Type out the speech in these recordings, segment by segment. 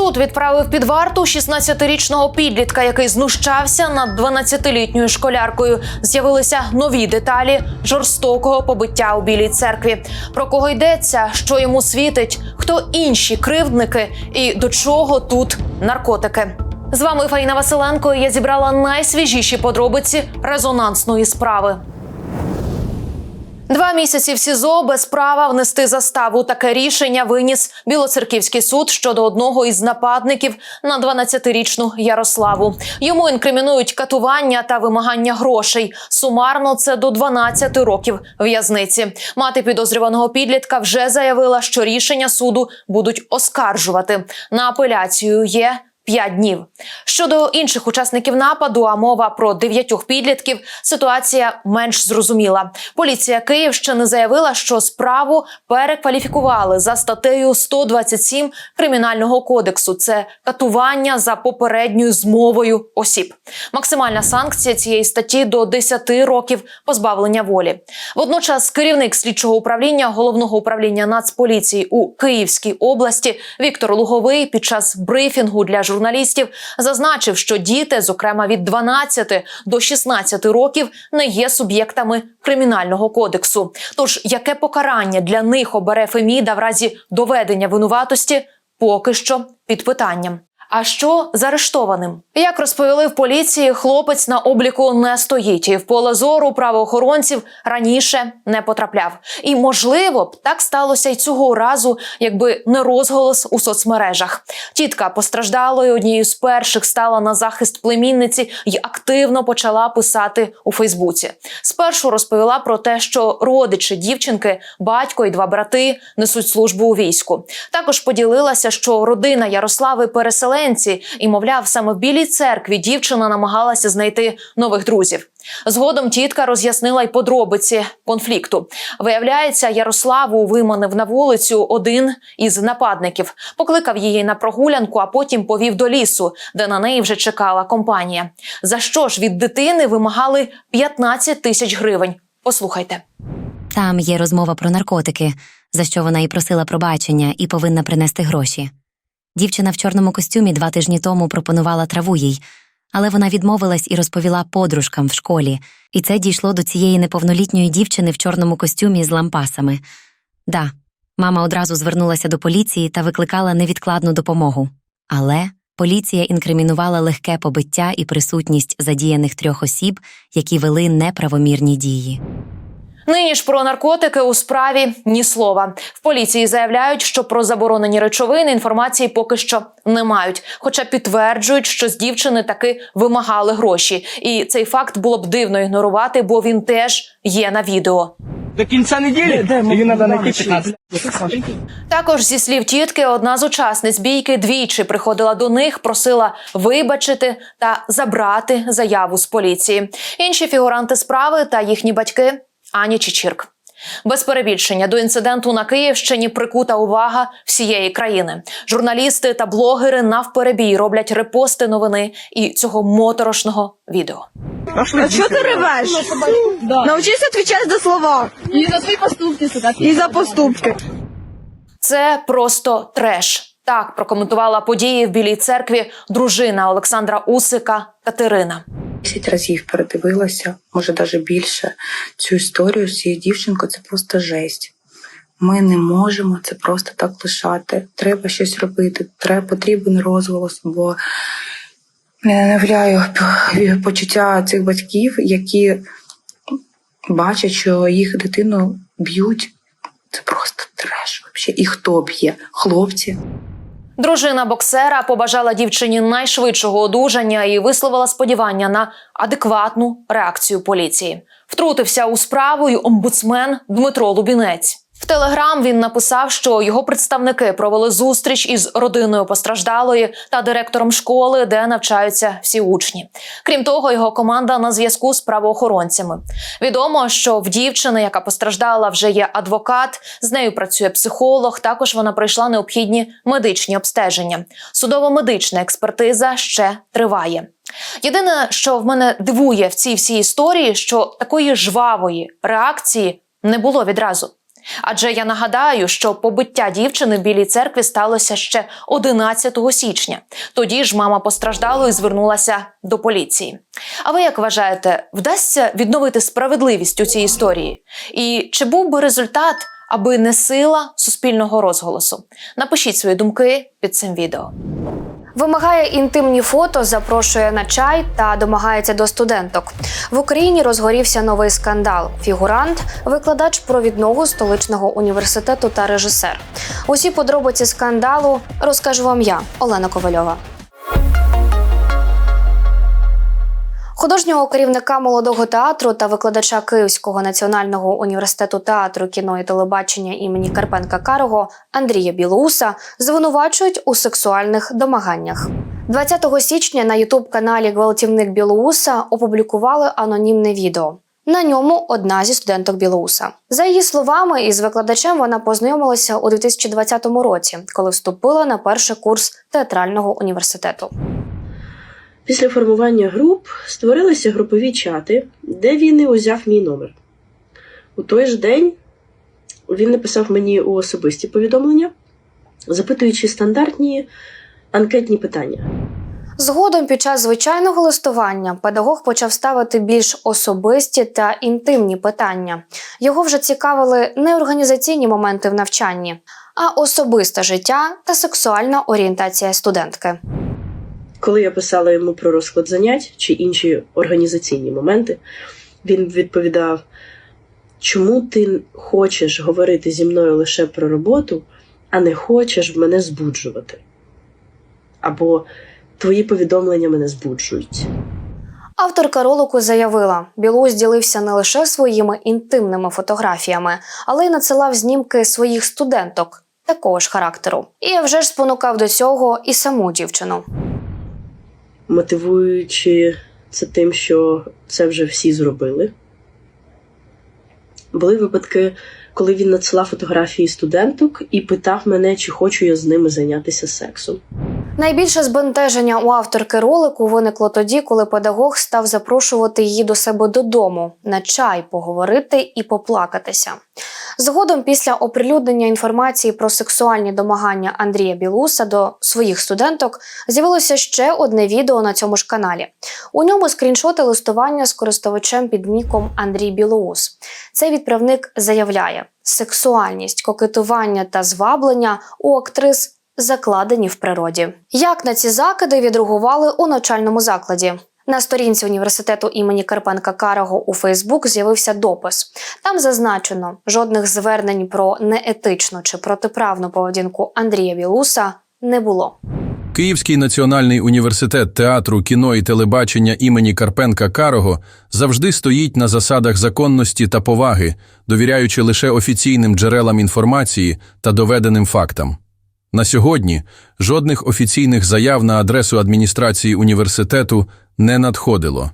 Суд відправив під варту 16-річного підлітка, який знущався над 12-літньою школяркою. З'явилися нові деталі жорстокого побиття у білій церкві. Про кого йдеться, що йому світить, хто інші кривдники і до чого тут наркотики. З вами Фаїна Василенко. Я зібрала найсвіжіші подробиці резонансної справи. Два місяці в СІЗО без права внести заставу. Таке рішення виніс Білоцерківський суд щодо одного із нападників на 12-річну Ярославу. Йому інкримінують катування та вимагання грошей. Сумарно це до 12 років в'язниці. Мати підозрюваного підлітка вже заявила, що рішення суду будуть оскаржувати. На апеляцію є. П'ять днів щодо інших учасників нападу, а мова про дев'ятьох підлітків. Ситуація менш зрозуміла. Поліція Київщини заявила, що справу перекваліфікували за статтею 127 кримінального кодексу. Це катування за попередньою змовою осіб. Максимальна санкція цієї статті до 10 років позбавлення волі. Водночас, керівник слідчого управління головного управління Нацполіції у Київській області Віктор Луговий під час брифінгу для журналістів зазначив, що діти, зокрема від 12 до 16 років, не є суб'єктами кримінального кодексу. Тож яке покарання для них обере Феміда в разі доведення винуватості, поки що під питанням. А що з арештованим? Як розповіли в поліції, хлопець на обліку не стоїть і в поле зору правоохоронців раніше не потрапляв. І можливо б так сталося й цього разу, якби не розголос у соцмережах. Тітка постраждалої однією з перших стала на захист племінниці і активно почала писати у Фейсбуці. Спершу розповіла про те, що родичі дівчинки, батько і два брати несуть службу у війську. Також поділилася, що родина Ярослави переселенці, і мовляв, саме в білій церкві дівчина намагалася знайти нових друзів. Згодом тітка роз'яснила й подробиці конфлікту. Виявляється, Ярославу виманив на вулицю один із нападників, покликав її на прогулянку, а потім повів до лісу, де на неї вже чекала компанія. За що ж від дитини вимагали 15 тисяч гривень? Послухайте. Там є розмова про наркотики, за що вона і просила пробачення і повинна принести гроші. Дівчина в чорному костюмі два тижні тому пропонувала траву їй, але вона відмовилась і розповіла подружкам в школі, і це дійшло до цієї неповнолітньої дівчини в чорному костюмі з лампасами. Да, мама одразу звернулася до поліції та викликала невідкладну допомогу. Але поліція інкримінувала легке побиття і присутність задіяних трьох осіб, які вели неправомірні дії. Нині ж про наркотики у справі ні слова. В поліції заявляють, що про заборонені речовини інформації поки що не мають, хоча підтверджують, що з дівчини таки вимагали гроші. І цей факт було б дивно ігнорувати, бо він теж є на відео. До кінця неділі її треба знайти 15. Також зі слів тітки, одна з учасниць бійки двічі приходила до них, просила вибачити та забрати заяву з поліції. Інші фігуранти справи та їхні батьки Ані Чечірк. Без перебільшення до інциденту на Київщині прикута увага всієї країни. Журналісти та блогери навперебій роблять репости новини і цього моторошного відео. А что ты ревешь? Научись отвечать за слова И за свои поступки и за поступки. Це просто треш. Так прокоментувала події в Білій церкві дружина Олександра Усика Катерина. 10 разів передивилася, може навіть більше, цю історію з цією дівчинкою. Це просто жесть. Ми не можемо це просто так лишати. Треба щось робити. Треба потрібен розголос, бо я уявляю почуття цих батьків, які бачать, що їх дитину б'ють. Це просто треш. І хто б'є? Хлопці. Дружина боксера побажала дівчині найшвидшого одужання і висловила сподівання на адекватну реакцію поліції. Втрутився у справу й омбудсмен Дмитро Лубінець. В телеграм він написав, що його представники провели зустріч із родиною постраждалої та директором школи, де навчаються всі учні. Крім того, його команда на зв'язку з правоохоронцями. Відомо, що в дівчини, яка постраждала, вже є адвокат. З нею працює психолог. Також вона пройшла необхідні медичні обстеження. Судово-медична експертиза ще триває. Єдине, що в мене дивує в цій всій історії, що такої жвавої реакції не було відразу. Адже я нагадаю, що побиття дівчини в білій церкві сталося ще 11 січня. Тоді ж мама постраждалої звернулася до поліції. А ви як вважаєте, вдасться відновити справедливість у цій історії? І чи був би результат, аби не сила суспільного розголосу? Напишіть свої думки під цим відео. Вимагає інтимні фото, запрошує на чай та домагається до студенток. В Україні розгорівся новий скандал. Фігурант, викладач провідного столичного університету та режисер. Усі подробиці скандалу розкажу вам я, Олена Ковальова. Художнього керівника молодого театру та викладача Київського національного університету театру, кіно і телебачення імені Карпенка Карого Андрія Білоуса звинувачують у сексуальних домаганнях. 20 січня на ютуб-каналі Гвалтівник Білоуса опублікували анонімне відео. На ньому одна зі студенток Білоуса. За її словами, із викладачем вона познайомилася у 2020 році, коли вступила на перший курс театрального університету. Після формування груп створилися групові чати, де він і узяв мій номер. У той же день він написав мені у особисті повідомлення, запитуючи стандартні анкетні питання. Згодом, під час звичайного листування, педагог почав ставити більш особисті та інтимні питання. Його вже цікавили не організаційні моменти в навчанні, а особисте життя та сексуальна орієнтація студентки. Коли я писала йому про розклад занять чи інші організаційні моменти, він відповідав: чому ти хочеш говорити зі мною лише про роботу, а не хочеш мене збуджувати? Або твої повідомлення мене збуджують. Авторка ролику заявила, Білоус ділився не лише своїми інтимними фотографіями, але й надсилав знімки своїх студенток такого ж характеру. І вже ж спонукав до цього і саму дівчину. Мотивуючи це тим, що це вже всі зробили. Були випадки, коли він надсилав фотографії студенток і питав мене, чи хочу я з ними зайнятися сексом. Найбільше збентеження у авторки ролику виникло тоді, коли педагог став запрошувати її до себе додому на чай поговорити і поплакатися. Згодом, після оприлюднення інформації про сексуальні домагання Андрія Білуса до своїх студенток, з'явилося ще одне відео на цьому ж каналі. У ньому скріншоти листування з користувачем під ніком Андрій Білоус. Цей відправник заявляє: сексуальність, кокетування та зваблення у актрис закладені в природі. Як на ці закиди відреагували у навчальному закладі? На сторінці університету імені Карпенка Карого у Фейсбук з'явився допис. Там зазначено жодних звернень про неетичну чи протиправну поведінку Андрія Білуса не було. Київський національний університет театру, кіно і телебачення імені Карпенка Карого завжди стоїть на засадах законності та поваги, довіряючи лише офіційним джерелам інформації та доведеним фактам. На сьогодні жодних офіційних заяв на адресу адміністрації університету не надходило.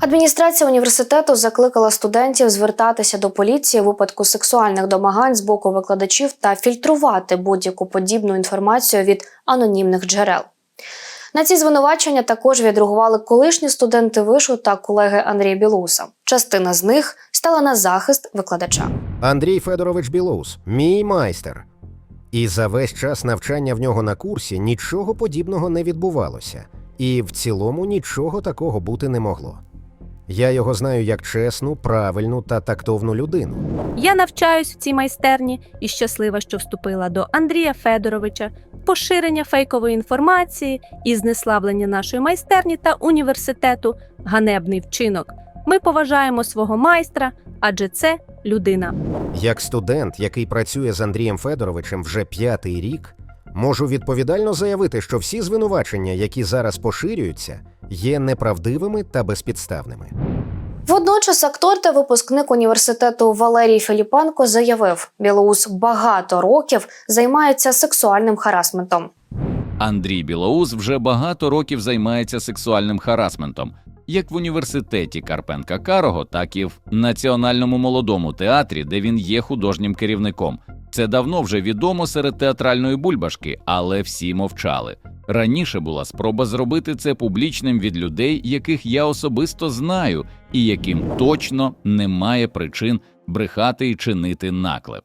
Адміністрація університету закликала студентів звертатися до поліції в випадку сексуальних домагань з боку викладачів та фільтрувати будь-яку подібну інформацію від анонімних джерел. На ці звинувачення також відреагували колишні студенти вишу та колеги Андрія Білуса. Частина з них стала на захист викладача. Андрій Федорович Білоус, мій майстер. І за весь час навчання в нього на курсі нічого подібного не відбувалося, і в цілому нічого такого бути не могло. Я його знаю як чесну, правильну та тактовну людину. Я навчаюсь в цій майстерні і щаслива, що вступила до Андрія Федоровича, поширення фейкової інформації і знеславлення нашої майстерні та університету ганебний вчинок. Ми поважаємо свого майстра, адже це людина. Як студент, який працює з Андрієм Федоровичем вже п'ятий рік, можу відповідально заявити, що всі звинувачення, які зараз поширюються, є неправдивими та безпідставними. Водночас актор та випускник університету Валерій Філіпенко заявив, Білоус багато років займається сексуальним харасментом. Андрій Білоус вже багато років займається сексуальним харасментом, як в університеті Карпенка Карого, так і в Національному молодому театрі, де він є художнім керівником. Це давно вже відомо серед театральної бульбашки, але всі мовчали. Раніше була спроба зробити це публічним від людей, яких я особисто знаю, і яким точно немає причин брехати і чинити наклеп.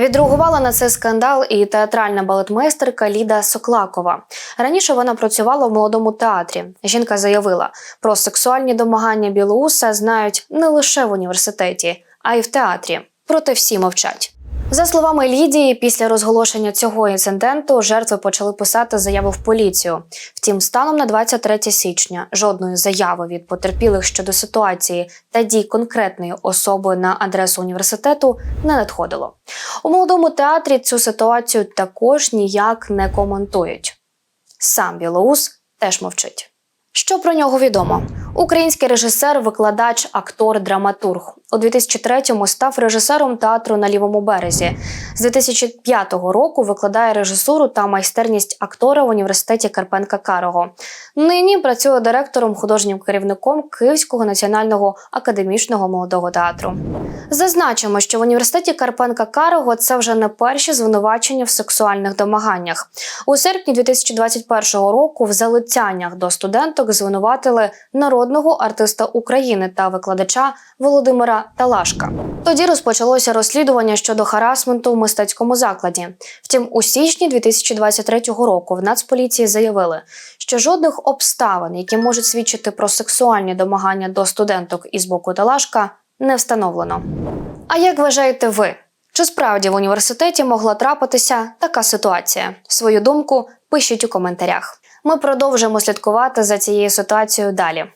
Відреагувала на це скандал і театральна балетмейстерка Ліда Соклакова. Раніше вона працювала в молодому театрі. Жінка заявила, про сексуальні домагання Білоуса знають не лише в університеті, а й в театрі. Проте всі мовчать. За словами Лідії, після розголошення цього інциденту жертви почали писати заяви в поліцію. Втім, станом на 23 січня жодної заяви від потерпілих щодо ситуації та дій конкретної особи на адресу університету не надходило. У молодому театрі цю ситуацію також ніяк не коментують. Сам Білоус теж мовчить. Що про нього відомо? Український режисер, викладач, актор, драматург. У 2003-му став режисером театру на лівому березі. З 2005 року викладає режисуру та майстерність актора в університеті Карпенка Карого. Нині працює директором, художнім керівником Київського національного академічного молодого театру. Зазначимо, що в університеті Карпенка Карого це вже не перші звинувачення в сексуальних домаганнях. У серпні 2021 року в залицяннях до студенток звинуватили народного артиста України та викладача Володимира Талашка. Тоді розпочалося розслідування щодо харасменту в мистецькому закладі. Втім, у січні 2023 року в Нацполіції заявили, що жодних обставин, які можуть свідчити про сексуальні домагання до студенток із боку Талашка, не встановлено. А як вважаєте ви? Чи справді в університеті могла трапитися така ситуація? Свою думку пишіть у коментарях. Ми продовжимо слідкувати за цією ситуацією далі.